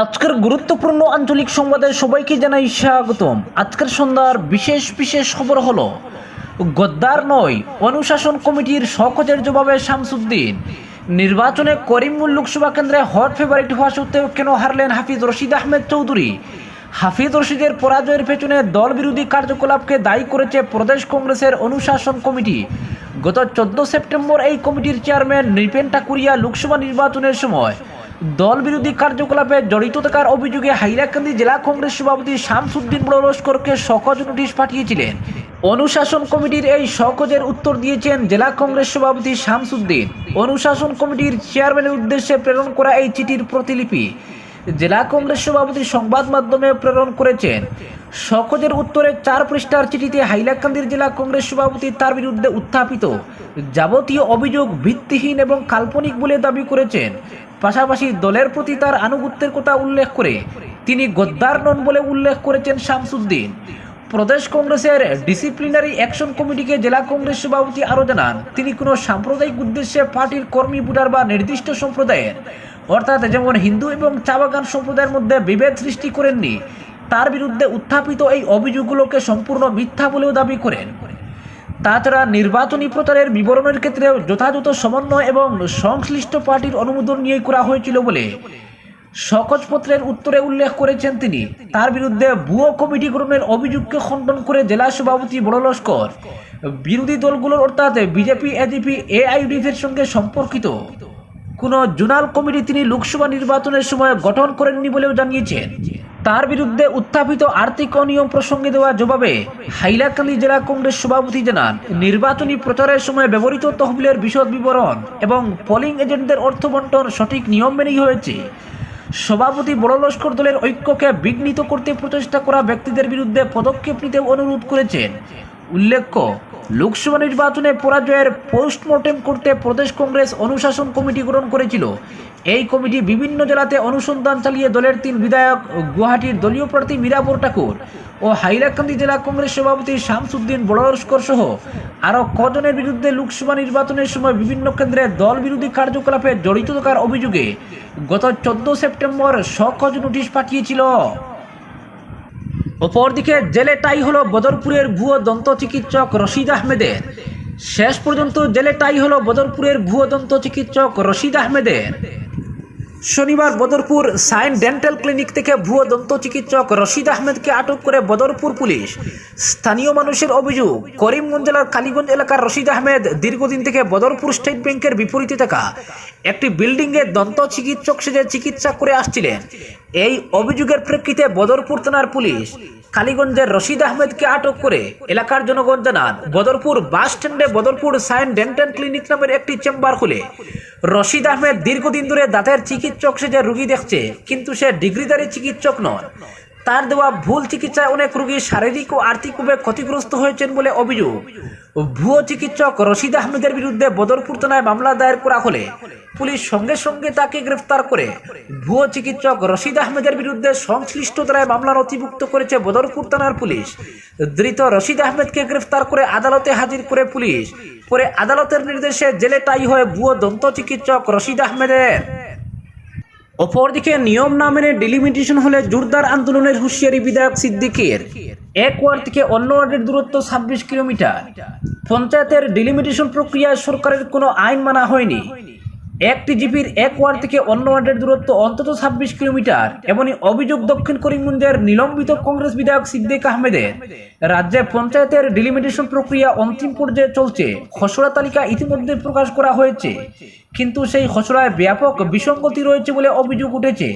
আজকের গুরুত্বপূর্ণ আঞ্চলিক সংবাদে সবাইকে জানাই স্বাগতম। আজকের সন্ধ্যার বিশেষ বিশেষ খবর হলো, গদ্দার নয়, অনুশাসন কমিটির শখজের জবাবে শামসুদ্দিন। নির্বাচনে করিমুল লোকসভা কেন্দ্রে হট ফেভারিট হওয়া সত্ত্বেও কেন হারলেন হাফিজ রশিদ আহমেদ চৌধুরী? হাফিজ রশিদের পরাজয়ের পেছনে দল বিরোধী কার্যকলাপকে দায়ী করেছে প্রদেশ কংগ্রেসের অনুশাসন কমিটি। গত চোদ্দ সেপ্টেম্বর এই কমিটির চেয়ারম্যান নৃপেন টাকুরিয়া লোকসভা নির্বাচনের সময় দল বিরোধী কার্যকলাপে জড়িত থাকার অভিযোগে হাইলাকান্দি জেলা কংগ্রেস সভাপতি শামসুদ্দিন বড় লস্করকে সকজ নোটিশ পাঠিয়েছিলেন। অনুশাসন কমিটির এই সকজের উত্তর দিয়েছেন জেলা কংগ্রেস সভাপতি শামসুদ্দিন। অনুশাসন কমিটির চেয়ারম্যানের উদ্দেশ্যে প্রেরণ করা এই চিঠির প্রতিলিপি। জেলা কংগ্রেস সভাপতি সংবাদ মাধ্যমে প্রেরণ করেছেন। সকজের উত্তরে চার পৃষ্ঠার চিঠিতে হাইলাকান্দির জেলা কংগ্রেস সভাপতি তার বিরুদ্ধে উত্থাপিত যাবতীয় অভিযোগ ভিত্তিহীন এবং কাল্পনিক বলে দাবি করেছেন। পাশাপাশি দলের প্রতি তার আনুগত্যের কথা উল্লেখ করে তিনি গদ্দার নন বলে উল্লেখ করেছেন শামসুদ্দিন। প্রদেশ কংগ্রেসের ডিসিপ্লিনারি অ্যাকশন কমিটিকে জেলা কংগ্রেস সভাপতি আরও জানান, তিনি কোনো সাম্প্রদায়িক উদ্দেশ্যে পার্টির কর্মী ভোটার বা নির্দিষ্ট সম্প্রদায়ের অর্থাৎ যেমন হিন্দু এবং চা বাগান সম্প্রদায়ের মধ্যে বিভেদ সৃষ্টি করেননি, তার বিরুদ্ধে উত্থাপিত এই অভিযোগগুলোকে সম্পূর্ণ মিথ্যা বলেও দাবি করেন। তাছাড়া নির্বাচনী প্রচারের বিবরণের ক্ষেত্রে যথাযথ সমন্বয় এবং সংশ্লিষ্ট পার্টির অনুমোদন নিয়ে করা হয়েছিল বলে সকজপত্রের উত্তরে উল্লেখ করেছেন তিনি। তার বিরুদ্ধে ভুয়ো কমিটি গঠনের অভিযোগকে খণ্ডন করে জেলা সভাপতি বড় লস্কর বিরোধী দলগুলোর অর্থাৎ বিজেপি, এজিপি এআইডিএফের সঙ্গে সম্পর্কিত। কোনো জোনাল কমিটি তিনি লোকসভা নির্বাচনের সময় গঠন করেননি বলেও জানিয়েছেন। তার বিরুদ্ধে উত্থাপিত আর্থিক অনিয়ম প্রসঙ্গে দেওয়া জবাবে হাইলাকান্দি জেলা কংগ্রেস সভাপতি জানান, নির্বাচনী প্রচারের সময় ব্যবহৃত তহবিলের বিশদ বিবরণ এবং পোলিং এজেন্টদের অর্থ বন্টন সঠিক নিয়ম মেনেই হয়েছে। সভাপতি বড় লস্কর দলের ঐক্যকে বিঘ্নিত করতে প্রচেষ্টা করা ব্যক্তিদের বিরুদ্ধে পদক্ষেপ নিতে অনুরোধ করেছেন। উল্লেখ্য, লোকসভা নির্বাচনে পরাজয়ের পোস্টমর্টেম করতে প্রদেশ কংগ্রেস অনুশাসন কমিটি গঠন করেছিল। এই কমিটি বিভিন্ন জেলাতে অনুসন্ধান চালিয়ে দলের তিন বিধায়ক গুয়াহাটির দলীয় প্রার্থী মীরাপুর ঠাকুর ও হাইলাকান্দি জেলা কংগ্রেস সভাপতি শামসুদ্দিন বড়স্কর সহ আরও কজনের বিরুদ্ধে লোকসভা নির্বাচনের সময় বিভিন্ন কেন্দ্রে দল বিরোধী কার্যকলাপে জড়িত থাকার অভিযোগে গত চোদ্দ সেপ্টেম্বর সকজ নোটিশ পাঠিয়েছিল। অপরদিকে জেলে টাই হলো বদরপুরের ভুয়ো দন্ত চিকিৎসক রশিদ আহমেদের। শেষ পর্যন্ত জেলে টাই হলো বদরপুরের ভুয়ো দন্ত চিকিৎসক রশিদ আহমেদের। শনিবার বদরপুর সাইন ডেন্টাল ক্লিনিক থেকে ভুয়ো দন্ত চিকিৎসক রশিদ আহমেদকে আটক করে বদরপুর পুলিশ। স্থানীয় মানুষের অভিযোগ, করিমগঞ্জ জেলার কালীগঞ্জ এলাকার রশিদ আহমেদ দীর্ঘদিন থেকে বদরপুর স্টেট ব্যাংকের বিপরীতে থাকা। একটি বিল্ডিংয়ে দন্ত চিকিৎসক সেজে চিকিৎসা করে আসছিলেন। এই অভিযোগের প্রেক্ষিতে বদরপুর থানার পুলিশ কালীগঞ্জের রশিদ আহমেদকে আটক করে এলাকার জনগণ জানান, বদরপুর বাস স্ট্যান্ডে বদরপুর সায়েন ডেন্টাল ক্লিনিক নামের একটি চেম্বার খুলে। রশিদ আহমেদ দীর্ঘদিন ধরে দাঁতের চিকিৎসক সে যে রুগী দেখছে, কিন্তু সে ডিগ্রিদারি চিকিৎসক নন। তার দেওয়া ভুল চিকিৎসায় অনেক রোগী শারীরিক ও আর্থিকভাবে ক্ষতিগ্রস্ত হয়েছেন বলে অভিযোগ। ভুয়ো চিকিৎসক রশিদ আহমেদের বিরুদ্ধে বদরপুর থানায় মামলা দায়ের করা হলে পুলিশ সঙ্গে সঙ্গে তাকে গ্রেফতার করে ভুয়ো চিকিৎসক রশিদ আহমেদের বিরুদ্ধে সংশ্লিষ্ট ধারায় মামলা নথিভুক্ত করেছে বদরপুর থানার পুলিশ। ধৃত রশিদ আহমেদকে গ্রেফতার করে আদালতে হাজির করে পুলিশ। পরে আদালতের নির্দেশে জেলে টাই হয় ভুয়ো দন্ত চিকিৎসক রশিদ আহমেদের অপরদিকে নিয়ম না মেনে ডিলিমিটেশন হলে জোরদার আন্দোলনের হুঁশিয়ারি বিধায়ক সিদ্দিকের। এক ওয়ার্ড থেকে অন্য ওয়ার্ডের দূরত্ব ছাব্বিশ কিলোমিটার। পঞ্চায়েতের ডিলিমিটেশন প্রক্রিয়ায় সরকারের কোনো আইন মানা হয়নি। একটি জিপির এক ওয়ার্ড থেকে অন্য ওয়ার্ডের দূরত্ব অন্তত ছাব্বিশ কিলোমিটার, এমনই অভিযোগ দক্ষিণ করিমগঞ্জের নিলম্বিত কংগ্রেস বিধায়ক সিদ্দিক আহমেদের। রাজ্যে পঞ্চায়েতের ডিলিমিটেশন প্রক্রিয়া অন্তিম পর্যায়ে চলছে। খসড়া তালিকা ইতিমধ্যে প্রকাশ করা হয়েছে। কিন্তু সেই খসড়ায় ব্যাপক বিসঙ্গতি রয়েছে বলে অভিযোগ উঠেছে।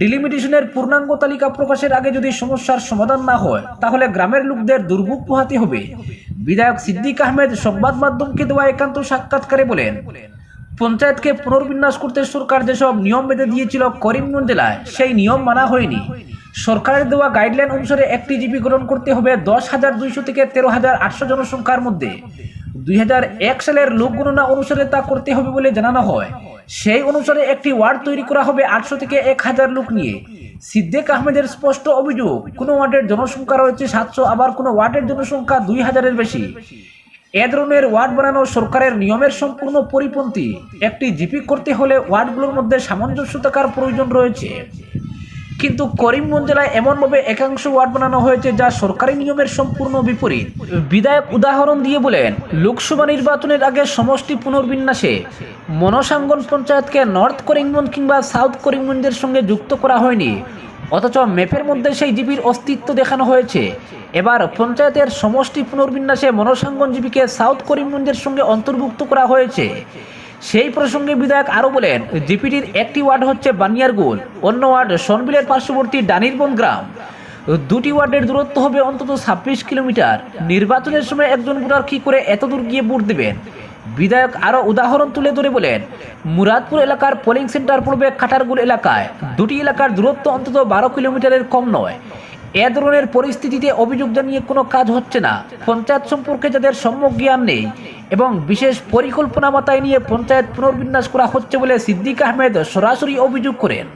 ডিলিমিটেশনের পূর্ণাঙ্গ তালিকা প্রকাশের আগে যদি সমস্যার সমাধান না হয়, তাহলে গ্রামের লোকদের দুর্ভোগ পোহাতে হবে। বিধায়ক সিদ্দিক আহমেদ সংবাদ মাধ্যমকে দেওয়া একান্ত সাক্ষাৎকারে বলেন পঞ্চায়েতকে পুনর্বিন্যাস করতে সরকার যেসব নিয়ম বেঁধে দিয়েছিল করিমগঞ্জ জেলায়, সেই নিয়ম মানা হয়নি। সরকারের দেওয়া গাইডলাইন অনুসারে একটি জিপি গ্রহণ করতে হবে দশ হাজার দুইশো থেকে তেরো হাজার আটশো জনসংখ্যার মধ্যে। দুই হাজার এক সালের লোক গণনা অনুসারে তা করতে হবে বলে জানানো হয়। সেই অনুসারে একটি ওয়ার্ড তৈরি করা হবে আটশো থেকে এক হাজার লোক নিয়ে। সিদ্দিক আহমেদের স্পষ্ট অভিযোগ, কোনো ওয়ার্ডের জনসংখ্যা রয়েছে সাতশো, আবার কোনো ওয়ার্ডের জনসংখ্যা দুই হাজারের বেশি। এ ধরনের ওয়ার্ড বানানো সরকারের নিয়মের সম্পূর্ণ পরিপন্থী। একটি জিপি করতে হলে ওয়ার্ডগুলোর মধ্যে সামঞ্জস্য থাকার প্রয়োজন রয়েছে। কিন্তু করিমগঞ্জ জেলায় এমনভাবে একাংশ ওয়ার্ড বানানো হয়েছে যা সরকারি নিয়মের সম্পূর্ণ বিপরীত। বিধায়ক উদাহরণ দিয়ে বলেন, লোকসভা নির্বাচনের আগে সমষ্টি পুনর্বিন্যাসে মনসাঙ্গন পঞ্চায়েতকে নর্থ করিমগঞ্জ কিংবা সাউথ করিমগঞ্জের সঙ্গে যুক্ত করা হয়নি। অথচ ম্যাপের মধ্যে সেই জিপির অস্তিত্ব দেখানো হয়েছে। এবার পঞ্চায়েতের সমষ্টি পুনর্বিন্যাসে মনসাঙ্গন জীবীকে সাউথ করিমগঞ্জের সঙ্গে অন্তর্ভুক্ত করা হয়েছে। সেই প্রসঙ্গে বিধায়ক আরও বলেন জিপিটির একটি ওয়ার্ড হচ্ছে বানিয়ারগুল অন্য ওয়ার্ড সনবিলের পার্শ্ববর্তী ডানিরবন গ্রাম। দুটি ওয়ার্ডের দূরত্ব হবে অন্তত ছাব্বিশ কিলোমিটার। নির্বাচনের সময় একজন ভোটার কী করে এত দূর গিয়ে ভোট দেবেন? বিধায়ক আরও উদাহরণ তুলে ধরে বলেন, মুরাদপুর এলাকার পোলিং সেন্টার পড়বে কাটারগুল এলাকায়। দুটি এলাকার দূরত্ব অন্তত বারো কিলোমিটারের কম নয়। এ ধরনের পরিস্থিতিতে অভিযোগ জানিয়ে কোনো কাজ হচ্ছে না। পঞ্চায়েত সম্পর্কে যাদের সম্যক জ্ঞান নেই এবং বিশেষ পরিকল্পনা মাথায় নিয়ে পঞ্চায়েত পুনর্বিন্যাস করা হচ্ছে বলে সিদ্দিক আহমেদ সরাসরি অভিযোগ করেন।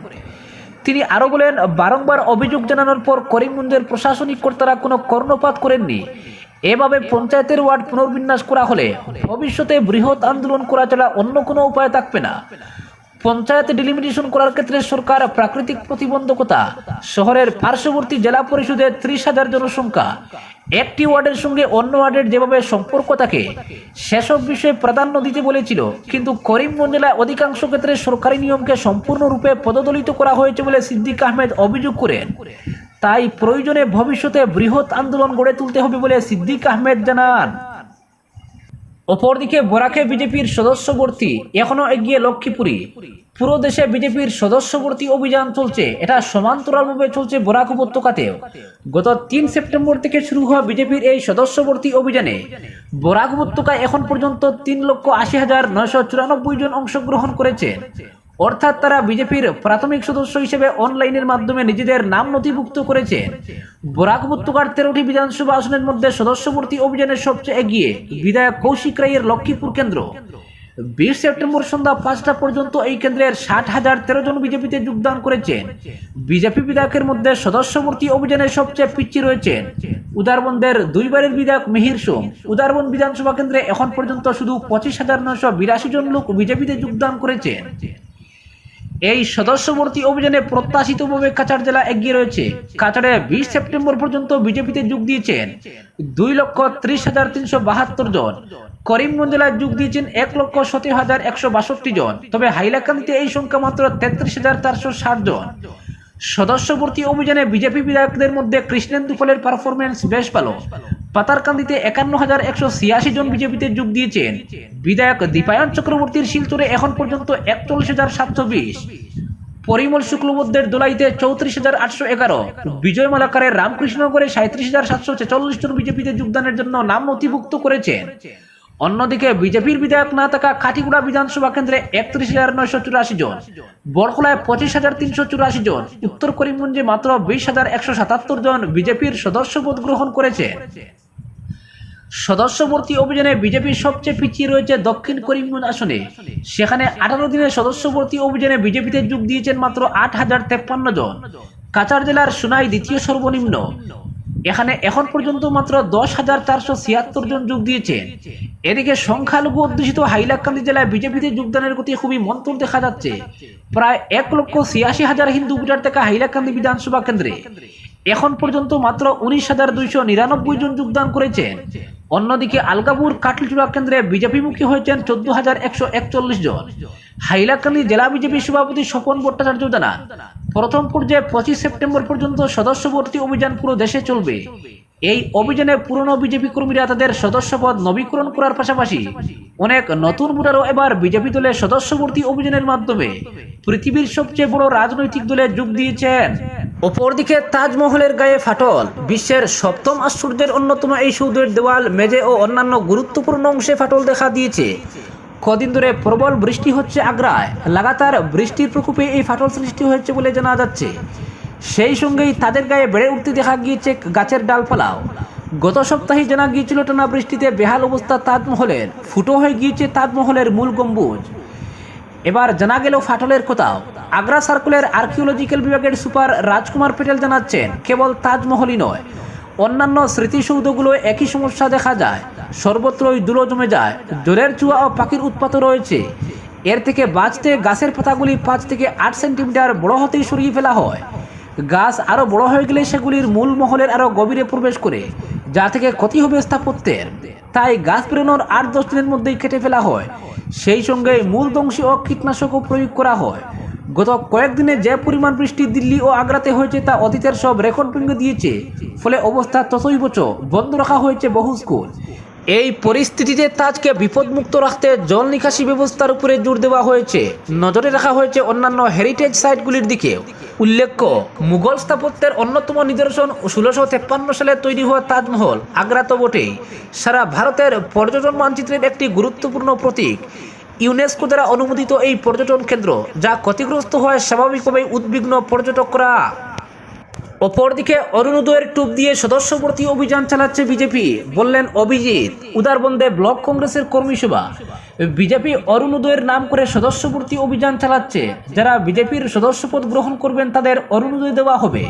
তিনি আরও বলেন, বারংবার অভিযোগ জানানোর পর করিমগঞ্জের প্রশাসনিক কর্তারা কোনো কর্ণপাত করেননি। এভাবে পঞ্চায়েতের ওয়ার্ড পুনর্বিন্যাস করা হলে ভবিষ্যতে বৃহৎ আন্দোলন করা ছাড়া অন্য কোনো উপায় থাকবে না। পঞ্চায়েত ডিলিমিটেশন করার ক্ষেত্রে সরকার প্রাকৃতিক প্রতিবন্ধকতা, শহরের পার্শ্ববর্তী জেলা পরিষদের ত্রিশ হাজার জনসংখ্যা, একটি ওয়ার্ডের সঙ্গে অন্য ওয়ার্ডের যেভাবে সম্পর্ক থাকে, সেসব বিষয়ে প্রাধান্য দিতে বলেছিল। কিন্তু করিমগঞ্জ জেলায় অধিকাংশ ক্ষেত্রে সরকারি নিয়মকে সম্পূর্ণরূপে পদদলিত করা হয়েছে বলে সিদ্দিক আহমেদ অভিযোগ করেন। তাই প্রয়োজনে ভবিষ্যতে বৃহৎ আন্দোলন গড়ে তুলতে হবে বলে সিদ্দিক আহমেদ জানান। অপরদিকে বরাকে বিজেপির সদস্যবর্তী এখনও এখনও এগিয়ে লক্ষ্মীপুরী। পুরো দেশে বিজেপির সদস্যবর্তী অভিযান চলছে। এটা সমান্তরালভাবে চলছে বরাক উপত্যকাতেও। গত তিন সেপ্টেম্বর থেকে শুরু হওয়া বিজেপির এই সদস্যবর্তী অভিযানে বরাক উপত্যকায় এখন পর্যন্ত তিন লক্ষ আশি হাজার নয়শো চুরানব্বই জন অংশগ্রহণ করেছেন অর্থাৎ তারা বিজেপির প্রাথমিক সদস্য হিসেবে অনলাইনের মাধ্যমে নিজেদের নাম নথিভুক্ত করেছেন বরাক উপত্যকার তেরোটি বিধানসভা আসনের মধ্যে সদস্যভর্তি অভিযানের সবচেয়ে এগিয়ে বিধায়ক কৌশিক রায়ের লক্ষ্মীপুর কেন্দ্র। বিশ সেপ্টেম্বর সন্ধ্যা পাঁচটা পর্যন্ত এই কেন্দ্রের ষাট হাজার তেরো জন বিজেপিতে যোগদান করেছেন। বিজেপি বিধায়কের মধ্যে সদস্যভর্তি অভিযানে সবচেয়ে পিছিয়ে রয়েছেন। উদারবন্দের দুইবারের বিধায়ক মিহির সোম। উদারবন বিধানসভা কেন্দ্রে এখন পর্যন্ত শুধু পঁচিশ হাজার নয়শো বিরাশি জন লোক বিজেপিতে যোগদান করেছেন। এই সদস্যভর্তি অভিযানে প্রত্যাশিতভাবে কাছাড় জেলা এগিয়ে রয়েছে। কাছাড়ে বিশ সেপ্টেম্বর পর্যন্ত বিজেপিতে যোগ দিয়েছেন দুই লক্ষ ত্রিশ হাজার তিনশো বাহাত্তর জন। করিমগঞ্জ জেলায় যোগ দিয়েছেন এক লক্ষ সতেরো হাজার একশো বাষট্টি জন। তবে হাইলাকান্দিতে এই সংখ্যা মাত্র তেত্রিশ হাজার চারশো ষাট জন। সদস্যবর্তী অভিযানে বিজেপি বিধায়কদের মধ্যে কৃষ্ণেন্দু ফলের পারফরমেন্স বেশ ভালো। পাতারকান্দিতে একান্ন হাজার একশো ছিয়াশি জন বিজেপিতে যোগ দিয়েছেন। বিধায়ক দীপায়ন চক্রবর্তীর শিলচরে এখন পর্যন্ত একচল্লিশ হাজার সাতশো বিশ। পরিমল শুক্লবদ্ধের দোলাইতে চৌত্রিশ হাজার আটশো এগারো। বিজয় মালাকারের রামকৃষ্ণনগরে সাঁত্রিশ হাজার সাতশো ছেচল্লিশ জন বিজেপিতে যোগদানের জন্য নাম নথিভুক্ত করেছেন। অন্যদিকে বিজেপির বিধায়ক না থাকা কাঠিগুড়া বিধানসভা কেন্দ্রে একত্রিশ হাজার নয়শো চুরাশি জন, বরখলায় পঁচিশ হাজার তিনশো চুরাশি জন, উত্তর করিমগঞ্জে মাত্র বিশ হাজার একশো সাতাত্তর জন বিজেপির সদস্যপদ গ্রহণ করেছে। সদস্যভর্তি অভিযানে বিজেপির সবচেয়ে পিছিয়ে রয়েছে দক্ষিণ করিমগঞ্জ আসনে। সেখানে আঠারো দিনের সদস্যভর্তি অভিযানে বিজেপিতে যোগ দিয়েছেন মাত্র আট হাজার তেপ্পান্ন জন। কাছাড় জেলার সোনাই দ্বিতীয় সর্বনিম্ন। এখানে এখন পর্যন্ত মাত্র দশ হাজার চারশো ছিয়াত্তর জন যোগ দিয়েছেন এদিকে সংখ্যালঘু অধ্যুষিত হাইলাকান্দি জেলায় বিজেপিতে যোগদানের গতি খুবই মন্তর দেখা যাচ্ছে। প্রায় এক লক্ষ ছিয়াশি হাজার হিন্দু ভোটার থেকে হাইলাকান্দি বিধানসভা কেন্দ্রে। এখন পর্যন্ত মাত্র উনিশ হাজার দুইশো নিরানব্বই জন যোগদান করেছেন। অন্যদিকে আলগাপুর কাটলিচুড়া কেন্দ্রে বিজেপিমুখী হয়েছেন চোদ্দ হাজার একশো একচল্লিশ জন। হাইলাকান্দি জেলা বিজেপি সভাপতি স্বপন ভট্টাচার্য জানান, প্রথম পর্যায়ে পঁচিশ সেপ্টেম্বর পর্যন্ত সদস্যবর্তী অভিযান পুরো দেশে চলবে। এই অভিযানে পুরনো বিজেপি কর্মীরা তাদের সদস্যপদ নবীকরণ করার পাশাপাশি অনেক নতুন ভোটারও এবার বিজেপি দলের সদস্যভর্তি অভিযানের মাধ্যমে পৃথিবীর সবচেয়ে বড় রাজনৈতিক দলে যোগ দিয়েছেন। অপরদিকে তাজমহলের গায়ে ফাটল। বিশ্বের সপ্তম আশ্চর্যের অন্যতম এই সৌধের দেওয়াল মেজে ও অন্যান্য গুরুত্বপূর্ণ অংশে ফাটল দেখা দিয়েছে। কদিন ধরে প্রবল বৃষ্টি হচ্ছে আগ্রায়। লাগাতার বৃষ্টির প্রকোপে এই ফাটল সৃষ্টি হয়েছে বলে জানা যাচ্ছে। সেই সঙ্গেই তাদের গায়ে বেড়ে উঠতে দেখা গিয়েছে গাছের ডালপালাও। গত সপ্তাহে জানা গিয়েছিল, টানা বৃষ্টিতে বেহাল অবস্থা তাজমহলের, ফুটো হয়ে গিয়েছে তাজমহলের মূল গম্বুজ। এবার জানা গেল ফাটলের কোথাও। আগ্রা সার্কুলের আর্কিওলজিক্যাল বিভাগের সুপার রাজকুমার পেটেল জানাচ্ছেন, কেবল তাজমহলই নয়, অন্যান্য স্মৃতিসৌধগুলো একই সমস্যা দেখা যায়। সর্বত্রই ধুলো জমে যায় জোরের চুয়া ও পাখির উৎপাতও রয়েছে। এর থেকে বাঁচতে গাছের পাতাগুলি পাঁচ থেকে আট সেন্টিমিটার বড় হতেই সরিয়ে ফেলা হয়। গাছ আরও বড় হয়ে গেলে সেগুলির মূল মহলের আরও গভীরে প্রবেশ করে, যা থেকে ক্ষতি হবে স্থাপত্যের। তাই গাছ বেরোনোর আট দশ দিনের মধ্যেই কেটে ফেলা হয়। সেই সঙ্গে মূলদংশী ও কীটনাশকও প্রয়োগ করা হয়। গত কয়েকদিনে যে পরিমাণ বৃষ্টি দিল্লি ও আগ্রাতে হয়েছে তা অতীতের সব রেকর্ড ভেঙে দিয়েছে। ফলে অবস্থা তথৈবচ বন্ধ রাখা হয়েছে বহু স্কুল। এই পরিস্থিতিতে তাজকে বিপদমুক্ত রাখতে জল নিকাশি ব্যবস্থার উপরে জোর দেওয়া হয়েছে। নজরে রাখা হয়েছে অন্যান্য হেরিটেজ সাইটগুলির দিকে। উল্লেখ্য, মুঘল স্থাপত্যের অন্যতম নিদর্শন ষোলোশো তেপ্পান্ন সালে তৈরি হওয়া তাজমহল আগ্রা তো বটেই। সারা ভারতের পর্যটন মানচিত্রের একটি গুরুত্বপূর্ণ প্রতীক। ইউনেস্কো দ্বারা অনুমোদিত এই পর্যটন কেন্দ্র, যা ক্ষতিগ্রস্ত হয় স্বাভাবিকভাবেই উদ্বিগ্ন পর্যটকরা। অপরদিকে অরুণোদয়ের টুপ দিয়ে সদস্যপ্রতি অভিযান চালাচ্ছে বিজেপি। বললেন অভিজিৎ উদারবন্দে ব্লক কংগ্রেসের কর্মী সভা বিজেপি অরুণোদয়ের নাম করে সদস্যপ্রতি অভিযান চালাচ্ছে। যারা বিজেপির সদস্যপদ গ্রহণ করবেন, তাদের অরুণোদয় দেওয়া হবে।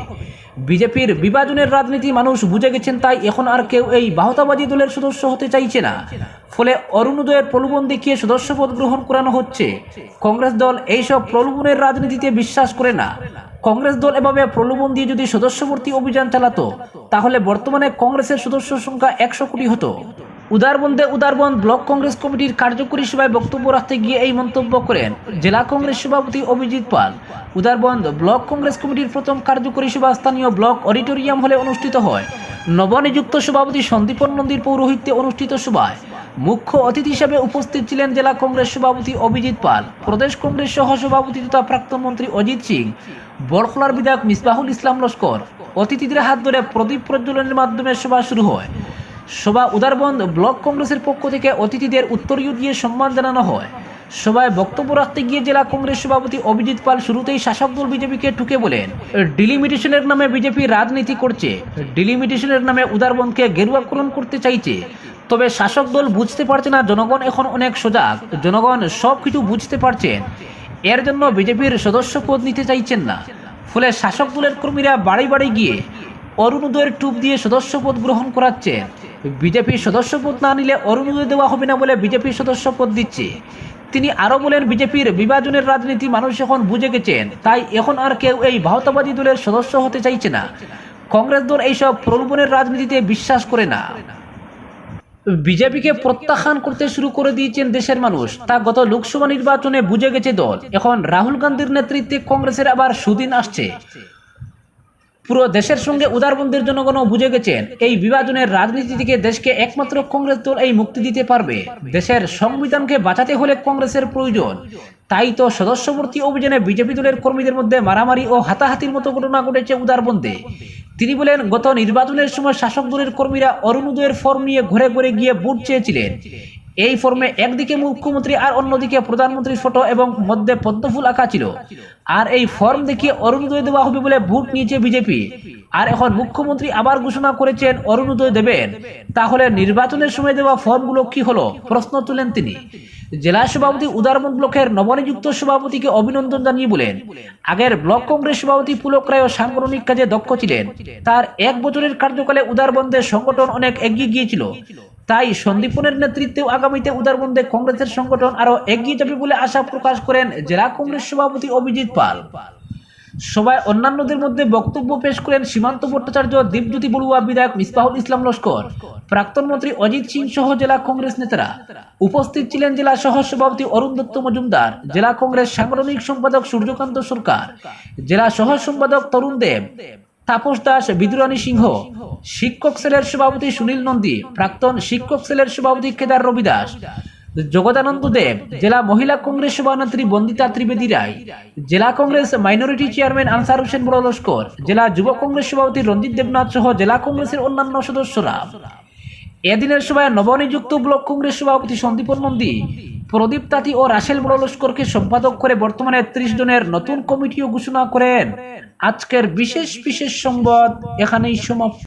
বিজেপির বিভাজনের রাজনীতি মানুষ বুঝে গেছেন, তাই এখন আর কেউ এই বাহতাবাজি দলের সদস্য হতে চাইছে না। ফলে অরুণোদয়ের প্রলোভন দেখিয়ে সদস্যপদ গ্রহণ করানো হচ্ছে। কংগ্রেস দল এইসব প্রলোভনের রাজনীতিতে বিশ্বাস করে না। কংগ্রেস দল এভাবে প্রলোভন দিয়ে যদি সদস্যভর্তি অভিযান চালাতো, তাহলে বর্তমানে কংগ্রেসের সদস্য সংখ্যা একশো কোটি হতো। উদারবন্দে উদারবন্দ ব্লক কংগ্রেস কমিটির কার্যকরী সভায় বক্তব্য রাখতে গিয়ে এই মন্তব্য করেন জেলা কংগ্রেস সভাপতি অভিজিৎ পাল। উদারবন্দ ব্লক কংগ্রেস কমিটির প্রথম কার্যকরী সভা স্থানীয় ব্লক অডিটোরিয়াম হলে অনুষ্ঠিত হয়। নবনিযুক্ত সভাপতি সন্দীপন নন্দীর পৌরোহিত্যে অনুষ্ঠিত সভায় মুখ্য অতিথি হিসেবে উপস্থিত ছিলেন জেলা কংগ্রেস সভাপতি অভিজিৎ পাল। প্রদেশ কংগ্রেস সহ সভাপতি তথা প্রাক্তন মন্ত্রী অজিত সিং। বরখলার বিধায়ক মিসবাহুল ইসলাম লস্কর অতিথিদের হাত ধরে প্রদীপ প্রজ্বলনের মাধ্যমে সভা শুরু হয়। সভা উদারবন্দ ব্লক কংগ্রেসের পক্ষ থেকে অতিথিদের উত্তরীয় দিয়ে সম্মান জানানো হয়। সভায় বক্তব্য রাখতে গিয়ে জেলা কংগ্রেস সভাপতি অভিজিৎ পাল শুরুতেই শাসক দল বিজেপিকে ঠুকে বলেন, ডিলিমিটেশনের নামে বিজেপি রাজনীতি করছে। ডিলিমিটেশনের নামে উদারবন্দকে গেরুয়াকরণ করতে চাইছে। তবে শাসক দল বুঝতে পারছে না, জনগণ এখন অনেক সজাগ। জনগণ সব কিছু বুঝতে পারছেন। এর জন্য বিজেপির সদস্য পদ নিতে চাইছেন না। ফলে শাসক দলের কর্মীরা বাড়ি বাড়ি গিয়ে অরুণোদয়ের টুপ দিয়ে সদস্যপদ গ্রহণ করাচ্ছেন বিজেপির সদস্যপদ না নিলে অরুণোদয় দেওয়া হবে না বলে বিজেপির সদস্যপদ দিচ্ছে। তিনি আরও বলেন, বিজেপির বিভাজনের রাজনীতি মানুষ এখন বুঝে গেছেন, তাই এখন আর কেউ এই ভাওতাবাদী দলের সদস্য হতে চাইছে না। কংগ্রেস দল এইসব প্রলোভনের রাজনীতিতে বিশ্বাস করে না। বিজেপিকে প্রত্যাখ্যান করতে শুরু করে দিয়েছেন দেশের মানুষ। তা গত লোকসভা নির্বাচনে বুঝে গেছে দল। এখন রাহুল গান্ধীর নেতৃত্বে কংগ্রেসের আবার সুদিন আসছে। পুরো দেশের সঙ্গে উদারবন্দের জনগণও বুঝে গেছেন, এই বিভাজনের রাজনীতি থেকে দেশকে একমাত্র কংগ্রেস দল এই মুক্তি দিতে পারবে। দেশের সংবিধানকে বাঁচাতে হলে কংগ্রেসের প্রয়োজন। তাই তো সদস্যবর্তী অভিযানে বিজেপি দলের কর্মীদের মধ্যে মারামারি ও হাতাহাতির মতো ঘটনা ঘটেছে উদারবন্দে। তিনি বলেন, গত নির্বাচনের সময় শাসক দলের কর্মীরা অরুণোদয়ের ফর্ম নিয়ে ঘুরে ঘুরে গিয়ে ভোট চেয়েছিলেন। এই ফর্মে একদিকে মুখ্যমন্ত্রী আর অন্যদিকে প্রধানমন্ত্রীর ফটো এবং মধ্যে পদ্মফুল আঁকা ছিল। আর এই ফর্ম দেখিয়ে অরুণোদয় দেওয়া হবে বলে ভোট নিয়েছে বিজেপি। আর এখন মুখ্যমন্ত্রী আবার ঘোষণা করেছেন, অরুণোদয় দেবেন। তাহলে নির্বাচনের সময় দেওয়া ফর্মগুলো কি হলো? প্রশ্ন তুলেন তিনি। জেলা সভাপতি উদারবন্দ ব্লকের নবনিযুক্ত সভাপতিকে অভিনন্দন জানিয়ে বলেন, আগের ব্লক কংগ্রেস সভাপতি পুলক রায় সাংগঠনিক কাজে দক্ষ ছিলেন। তার এক বছরের কার্যকালে উদারবন্দের সংগঠন অনেক এগিয়ে গিয়েছিল। তাই সন্দীপনের নেতৃত্বে আগামীতে উদারবন্দে কংগ্রেসের সংগঠন আরও এগিয়ে যাবে বলে আশা প্রকাশ করেন জেলা কংগ্রেস সভাপতি অভিজিৎ পাল। সভায় অন্যান্যদের মধ্যে বক্তব্য পেশ করেন সীমান্ত ভট্টাচার্য দীপজ্যোতি বড়ুয়া, বিধায়ক মিসবাহুল ইসলাম লস্কর। প্রাক্তন মন্ত্রী অজিত সিং সহ জেলা কংগ্রেস নেতারা উপস্থিত ছিলেন জেলা সহ সভাপতি অরুণ দত্ত মজুমদার, জেলা কংগ্রেস সাংগঠনিক সম্পাদক সূর্যকান্ত সরকার, জেলা সহ সম্পাদক তরুণ দেব তাপস দাস, বিদুরানী সিংহ। শিক্ষক সেলের সভাপতি সুনীল নন্দী, প্রাক্তন শিক্ষক সেলের সভাপতি কেদার রবি দাস জগদানন্দ দেব, জেলা মহিলা কংগ্রেস সভানেত্রী বন্দিতা ত্রিবেদী রায়, জেলা কংগ্রেস মাইনরিটি চেয়ারম্যান আনসার হোসেন বড় লস্কর, জেলা যুব কংগ্রেস সভাপতি রঞ্জিত দেবনাথ সহ জেলা কংগ্রেসের অন্যান্য সদস্যরা। এদিনের সভায় নবনিযুক্ত ব্লক কংগ্রেস সভাপতি সন্দীপন নন্দী প্রদীপ তাঁতি ও রাসেল বড় লস্করকে সম্পাদক করে বর্তমানে ত্রিশ জনের নতুন কমিটিও ঘোষণা করেন। আজকের বিশেষ বিশেষ সংবাদ এখানেই সমাপ্ত।